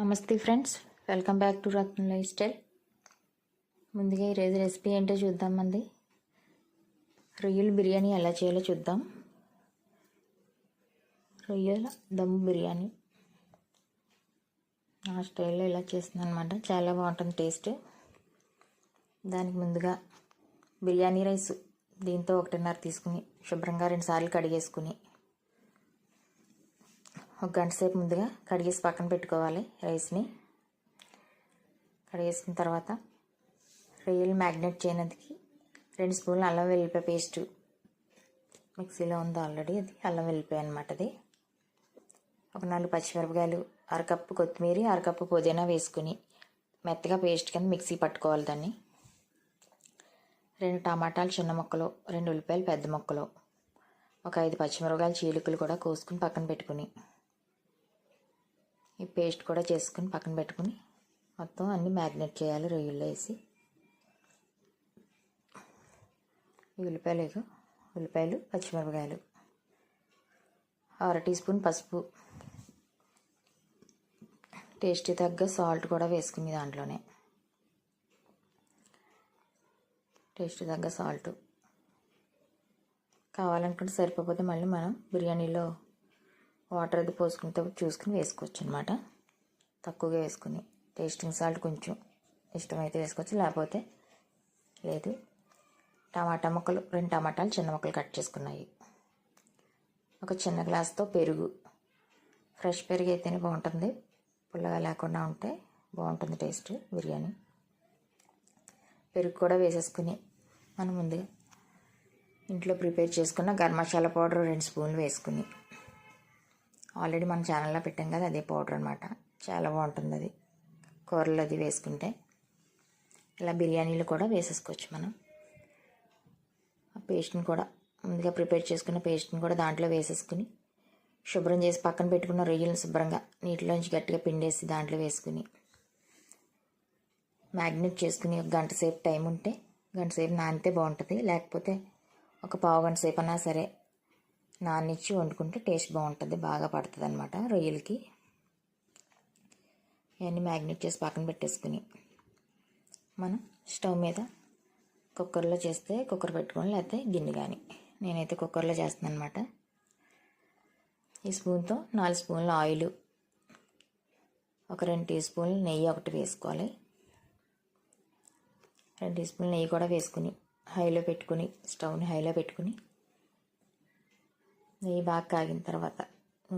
నమస్తే friends welcome back to Ratna lifestyle. ముందుగా ఈరోజు రెసిపీ ఏంటో చూద్దాం అండి రొయ్యల బిర్యానీ ఎలా చేయాలో చూద్దాం. రొయ్యల దమ్ బిర్యానీ. నా స్టైల్లో ఇలా చేస్తున్నాను అనమాట చాలా బాగుంటుంది టేస్ట్. దానికి ముందుగా బిర్యానీ రైస్ దీంతో ఒకటిన్నర తీసుకుని శుభ్రంగా రెండు సార్లు కడిగేసుకుని ఒక గంట సేపు ముందుగా కడిగేసి పక్కన పెట్టుకోవాలి రైస్ని. కడిగేసిన తర్వాత రొయ్యలు మ్యాగ్నెట్ చేయనందుకు రెండు స్పూన్లు అల్లం వెల్లిపాయ పేస్ట్ మిక్సీలో ఉంది ఆల్రెడీ అది అల్లం వెల్లిపాయ అనమాట అది ఒక నాలుగు పచ్చిమిరపకాయలు అరకప్పు కొత్తిమీర అరకప్పు పుదీనా వేసుకుని మెత్తగా పేస్ట్ కింద మిక్సీ పట్టుకోవాలి దాన్ని. రెండు టమాటాలు చిన్న ముక్కలు రెండు ఉల్లిపాయలు పెద్ద ముక్కలు ఒక ఐదు పచ్చిమిరపకాయలు చీలికలు కూడా కోసుకుని పక్కన పెట్టుకుని ఈ పేస్ట్ కూడా చేసుకుని పక్కన పెట్టుకుని మొత్తం అన్నీ మ్యాగ్నెట్ చేయాలి రొయ్యల్లో వేసి. ఉల్లిపాయలు ఇగో ఉల్లిపాయలు పచ్చిమిరపకాయలు. అర టీ స్పూన్ పసుపు. టేస్టీ తగ్గ సాల్ట్ కూడా వేసుకుని దాంట్లోనే. టేస్ట్ తగ్గ సాల్ట్. కావాలనుకుంటే సరిపోతే మళ్ళీ మనం బిర్యానీలో వాటర్ అది పోసుకుంటే చూసుకుని వేసుకోవచ్చు అనమాట తక్కువగా వేసుకుని టేస్టింగ్ సాల్ట్ కొంచెం ఇష్టమైతే వేసుకోవచ్చు లేకపోతే లేదు. టమాటా ముక్కలు రెండు టమాటాలు చిన్న ముక్కలు కట్ చేసుకున్నాయి. ఒక చిన్న గ్లాస్తో పెరుగు. ఫ్రెష్ పెరుగు అయితేనే బాగుంటుంది. పుల్లగా లేకుండా ఉంటే బాగుంటుంది టేస్ట్ బిర్యానీ. పెరుగు కూడా వేసేసుకుని మనం ముందుగా ఇంట్లో ప్రిపేర్ చేసుకున్న గరం మసాలా పౌడర్ రెండు స్పూన్లు వేసుకుని ఆల్రెడీ మన ఛానల్లో పెట్టాం కదా అదే పౌడర్ అనమాట చాలా బాగుంటుంది అది. కూరలు అది వేసుకుంటే. ఇలా బిర్యానీలు కూడా వేసేసుకోవచ్చు మనం. ఆ పేస్ట్ని కూడా ముందుగా ప్రిపేర్ చేసుకున్న పేస్ట్ని కూడా దాంట్లో వేసేసుకుని శుభ్రం చేసి పక్కన పెట్టుకున్న రొయ్యలను శుభ్రంగా నీటిలోంచి గట్టిగా పిండేసి దాంట్లో వేసుకుని మ్యాగ్నెట్ చేసుకుని ఒక గంట సేపు టైం ఉంటే గంట సేపు నానితే బాగుంటుంది. లేకపోతే ఒక పావు గంట సేపు అన్నా సరే నానిచ్చి వండుకుంటే టేస్ట్ బాగుంటుంది బాగా పడుతుంది అనమాట రొయ్యలకి. ఇవన్నీ మ్యాగ్నెట్ చేసి పక్కన పెట్టేసుకుని మనం స్టవ్ మీద కుక్కర్లో చేస్తే కుక్కర్ పెట్టుకొని లేకపోతే గిన్నె కానీ. నేనైతే కుక్కర్లో చేస్తున్నాను అనమాట ఈ స్పూన్తో నాలుగు స్పూన్ల ఆయిల్ ఒక రెండు టీ స్పూన్లు నెయ్యి ఒకటి వేసుకోవాలి. రెండు టీ స్పూన్లు నెయ్యి కూడా వేసుకుని హైలో పెట్టుకుని స్టవ్ని హైలో పెట్టుకుని నెయ్యి బాగా కాగిన తర్వాత.